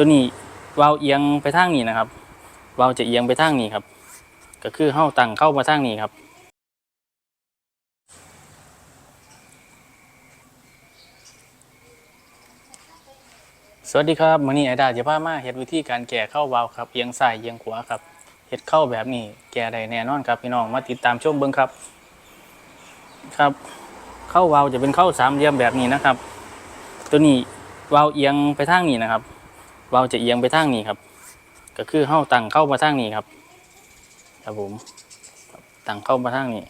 ตัวนี้วาล์วเอียงไปทางนี้นะครับวาล์วจะเอียงไปทางนี้ครับ ก็คือเฮาตั้งเข้ามาทางนี้ครับ สวัสดีครับมื้อนี้ไอดาจะพามาเฮ็ดวิธีการแก้เข้าวาล์วครับเอียงซ้ายเอียงขวาครับเฮ็ดเข้าแบบนี้แก้ได้แน่นอนครับพี่น้องมาติดตามชมเบิ่งครับ ครับ เข้าวาล์วจะเป็นเข้าสามเหลี่ยมแบบนี้นะครับ ตัวนี้วาล์วเอียงไปทางนี้นะครับ วาล์วจะเอียงไปทางนี้ครับ ก็คือเฮาตั้งเข้ามาทางนี้ครับครับผมตั้งเข้ามาทางนี้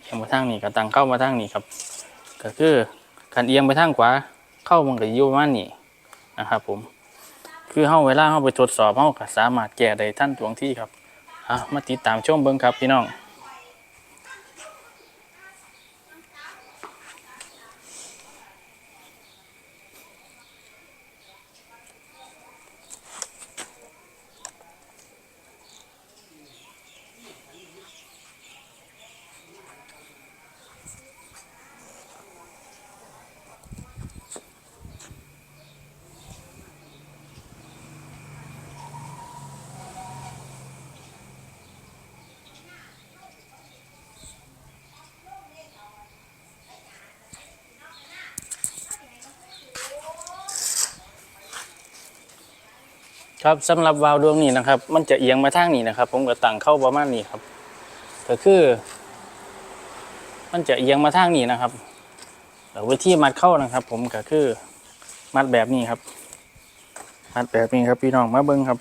เอียงมาทางนี้ก็ตั้งเข้ามาทางนี้ครับ ก็คือการเอียงไปทางขวาเข้ามันก็อยู่ประมาณนี้นะครับผมคือเฮาเวลาเฮาไปทดสอบเฮาก็สามารถแก้ได้ทันทวงที่ครับอะมาติดตามชมเบิ่งครับพี่น้อง ครับสำหรับวาล์วดวงนี้นะครับ มันจะเอียงมาทางนี้นะครับ ผมก็ตั้งเข้าประมาณนี้ครับก็คือ มันจะเอียงมาทางนี้นะครับแล้ววิธีมัดเข้านะครับ ผมก็คือมัดแบบนี้ครับ มัดแบบนี้ครับพี่น้องมาเบิ้งครับ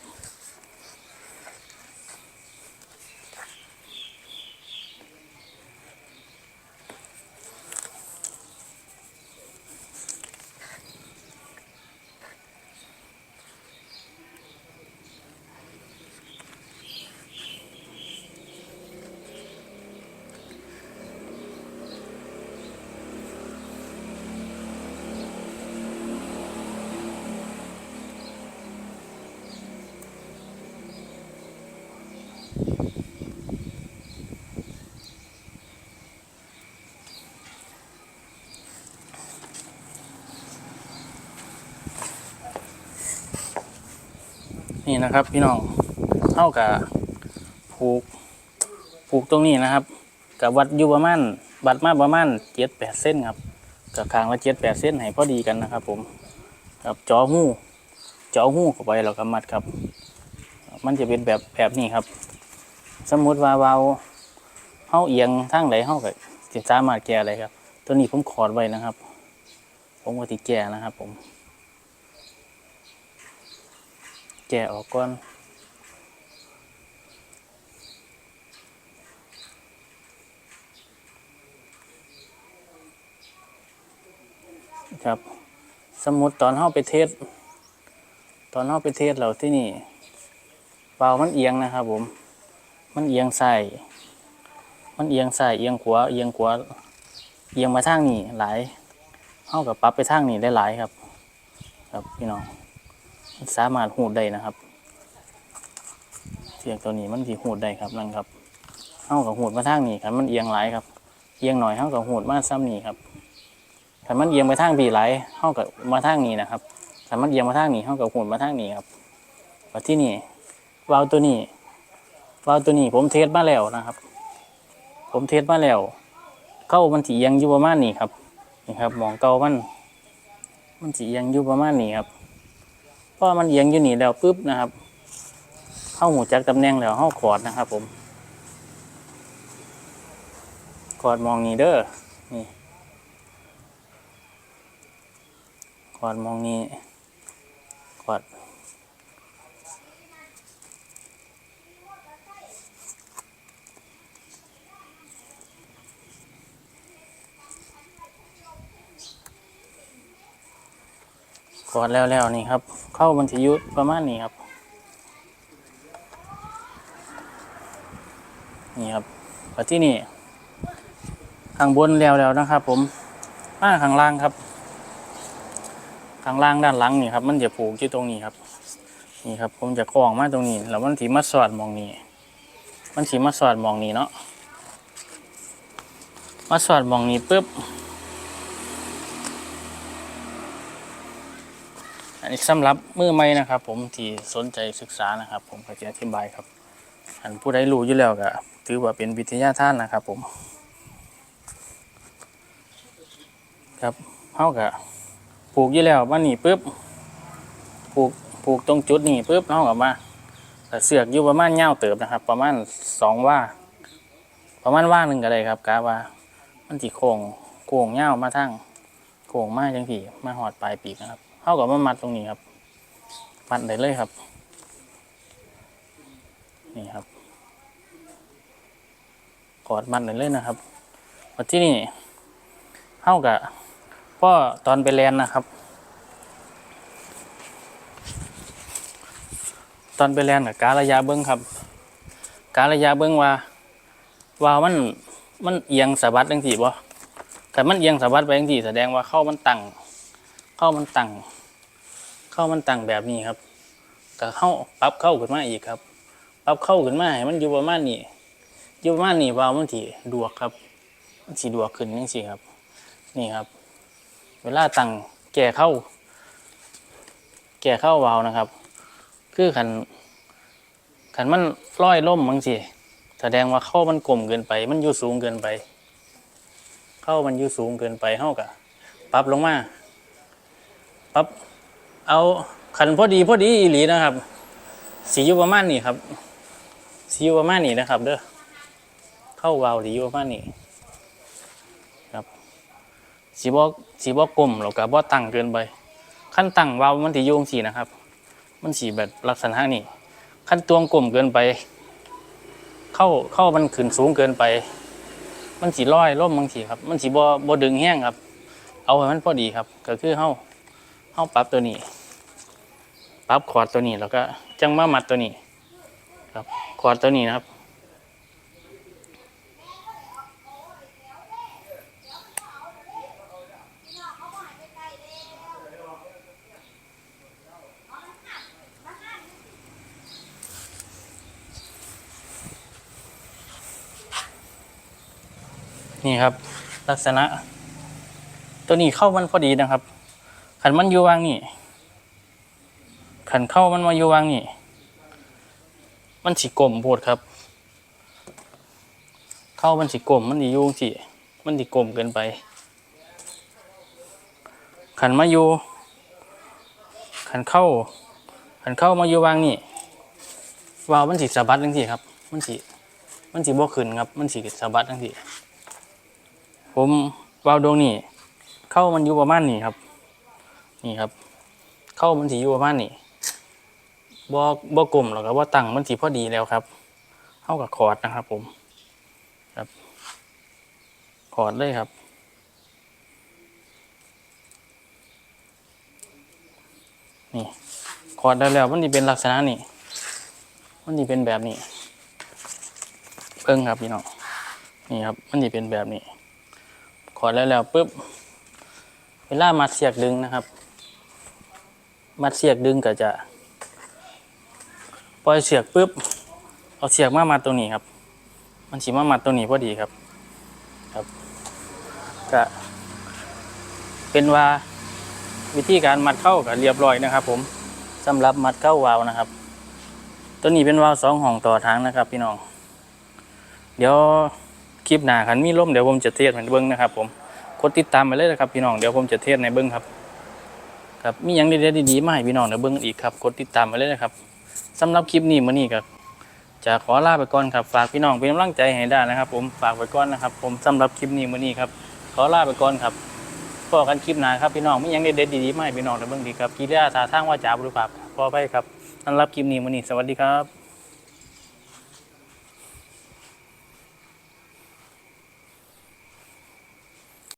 นี่นะครับ พี่น้องเท่ากับผูกผูกตรงนี้นะครับ กับวัดอยู่ประมาณบัดมาประมาณเจ็ดแปดเส้นครับกับคางละเจ็ดแปดเส้นให้พอดีกันนะครับ ผมกับจอหู้จอหู้เข้าไปแล้วก็มัดครับ มันจะเป็นแบบแบบนี้ครับ สมมุติว่าเวาเฮาเอียงทางไหนเฮาก็สิสามารถแก้อะไรครับ ตัวนี้ผมขอดไว้นะครับ ผมก็ติแก้นะครับ ผม แกะออกก่อนครับสมมติตอนเข้าไปเทสตอนเข้าไปเทสเราที่นี่เบามันเอียงนะครับผม มันเอียงใส่มันเอียงใส่เอียงขวาเอียงขวาเอียงมาทางนี้หลายเข้ากับปรับไปทางนี้ได้หลายครับ ครับพี่น้อง สามารถหูดได้นะครับ เสียงตัวนี้มันสีหูดได้ครับนั่นครับเท่ากับหูดมาทางนี้ครับมันเอียงหลายครับ เอียงหน่อยเท่ากับหูดมาซ้ำนี้ครับถ้ามันเอียงไปทางบีไหลเท่ากับมาทางนี้นะครับถ้ามันเอียงมาทางนี้เท่ากับหูดมาทางนี้ครับว่าที่นี่วาล์วตัวนี้วาล์วตัวนี้ผมเทสมาแล้วนะครับ ผมเทสมาแล้ว เข้ามันสีเอียงอยู่ประมาณนี้ครับนี่ครับหมองเก่ามัน มันสีเอียงอยู่ประมาณนี้ครับ พอมันเอียงอยู่นี่แล้วปุ๊บนะครับเข้าหูจักตำแหน่งแล้วเข้าขอดนะครับผมขอดมองนี่เด้อนี่ขอดมองนี่ขอด ขอดแล้วแล้วนี่ครับ เข้ามันจะยุประมาณนี้ครับ นี่ครับมาที่นี่ข้างบนแล้วแล้วนะครับ ผมมาข้างล่างครับ ข้างล่างด้านหลังนี่ครับ มันจะผูกที่ตรงนี้ครับ นี่ครับ ผมจะคล้องมาตรงนี้แล้วมันถีมาสอดมองนี้ มันถีมาสอดมองนี้เนาะมาสอดมองนี้ปุ๊บ อันนี้สำหรับมือใหม่นะครับ ผมที่สนใจศึกษานะครับ ผมก็จะอธิบายครับ อันผู้ใดรู้อยู่แล้วก็ถือว่าเป็นวิทยาทานนะครับ ผม ครับเฮาก็ปลูกอยู่แล้วมานี่ปุ๊บปลูกปลูกตรงจุดนี้ปุ๊บเฮาก็มาเสือกอยู่ประมาณยาเติบนะครับ ประมาณสองว่า ประมาณว่าหนึ่งก็ได้ครับกะว่า มันสิโค้งโค้งยามาทางโค้งมาจังสี่มาหอดปลายปีกนะครับ เฮาก็มามัดตรงนี้ครับ มัดได้เลยครับ นี่ครับ กอดมัดได้เลยนะครับมาที่นี่เฮากะพ่อตอนไปแลนนะครับ ตอนไปแลนกับการระยะเบิ้งครับ การระยะเบิ้งว่าว่ามันมันเอียงสะบัดจังสี่บ่แต่มันเอียงสะบัดไปจังสี่แสดงว่าเข้ามันตั้งเข้ามันตั้ง เข้ามันตั้งแบบนี้ครับก็เข้าปรับเข้าขึ้นมาอีกครับปรับเข้าขึ้นมาให้มันอยู่ประมาณนี้อยู่ประมาณนี้ว่ามันสิดวกครับมันสิดวกขึ้นจังสี่ครับ นี่ครับ เวลาตั้งแก่เข้า แก่เข้าวาวนะครับ คือขันขันมันร้อยล่มบางสิแสดงว่าเข้ามันกลมเกินไป มันอยู่สูงเกินไป เข้ามันอยู่สูงเกินไปเท่ากับปรับลงมาปรับ เอาขันพอดีพอดีอีหลีนะครับ สีอยู่ประมาณนี้ครับ สีอยู่ประมาณนี้นะครับ เด้อเข้าวาวสีอยู่ประมาณนี้ครับสีบอกสีบอกกลมแล้วก็บ่ตั้งเกินไปขั้นตั้งวาวมันสิโยงสีนะครับ มันสีแบบลักษณะนี้ขั้นตวงกลมเกินไป เข้าเข้ามันขึ้นสูงเกินไป มันสีร้อยล่มบางทีครับ มันสีบ่บ่ดึงแห้งครับ เอาให้มันพอดีครับ ก็คือเฮาเฮาปรับตัวนี้ ปรับคอร์ดตัวนี้แล้วก็จังมามัดตัวนี้ ครับคอร์ดตัวนี้นะครับนี่ครับ ลักษณะ ตัวนี้เข้ามันพอดีนะครับขันมันอยู่วางนี่ ขันเข้ามันมาอยู่วางนี่ มันสีกลมโพดครับ เข้ามันสีกลมมันสียุ่งสิมันสีกลมเกินไป ขันมาอยู่ ขันเข้า ขันเข้ามาอยู่วางนี่วาวมันสีสะบัดทั้งทีครับ มันสีมันสีบ่ขึ้นครับ มันสีสะบัดทั้งทีผมวาวดวงนี้เข้ามันอยู่ประมาณนี้ครับ นี่ครับ เข้ามันสีอยู่ประมาณนี้ บ่บ่กลมหรอกครับว่าตั้งมันสีพอดีแล้วครับเข้ากับคอร์ดนะครับ ผม ครับคอร์ดเลยครับนี่คอร์ดได้แล้วมันจะเป็นลักษณะนี้มันจะเป็นแบบนี้เพิ่งครับพี่น้องนี่ครับ มันจะเป็นแบบนี้ขอร์ดแล้วแล้วปุ๊บเวลามัดเสียกดึงนะครับ มัดเสียกดึงก็จะ ปล่อยเสียกปุ๊บเอาเสียกมามัดตรงนี้ครับ มันสีมามัดตรงนี้พอดีครับ ครับก็เป็นว่าวิธีการมัดเข้ากับเรียบร้อยนะครับ ผมสำหรับมัดเข้าวาวนะครับ ตัวนี้เป็นวาวสองห้องต่อทางนะครับ พี่น้อง เดี๋ยวคลิปหน้าคันมีร่มเดี๋ยวผมจะเทศให้เบิ้งนะครับ ผมกดติดตามไปเลยนะครับ พี่น้องเดี๋ยวผมจะเทศในเบิ้งครับ ครับมีอย่างดีๆดีๆมาให้พี่น้องเดี๋ยวเบิ้งอีกครับกดติดตามไปเลยนะครับ สำหรับคลิปนี้มื้อนี้ก็จะขอลาไปก่อนครับ ฝากพี่น้องเป็นกำลังใจให้ได้นะครับ ผมฝากไว้ก่อนนะครับ ผมสำหรับคลิปนี้มื้อนี้ครับ ขอลาไปก่อนครับพอกันคลิปหน้าครับพี่น้องไม่ยังเด็ดๆดีๆมาให้พี่น้องแต่เบื้องดีครับกีฬาท่าทางว่าจาบุรุษภาพพอไปครับสำหรับคลิปนี้มื้อนี้สวัสดีครับ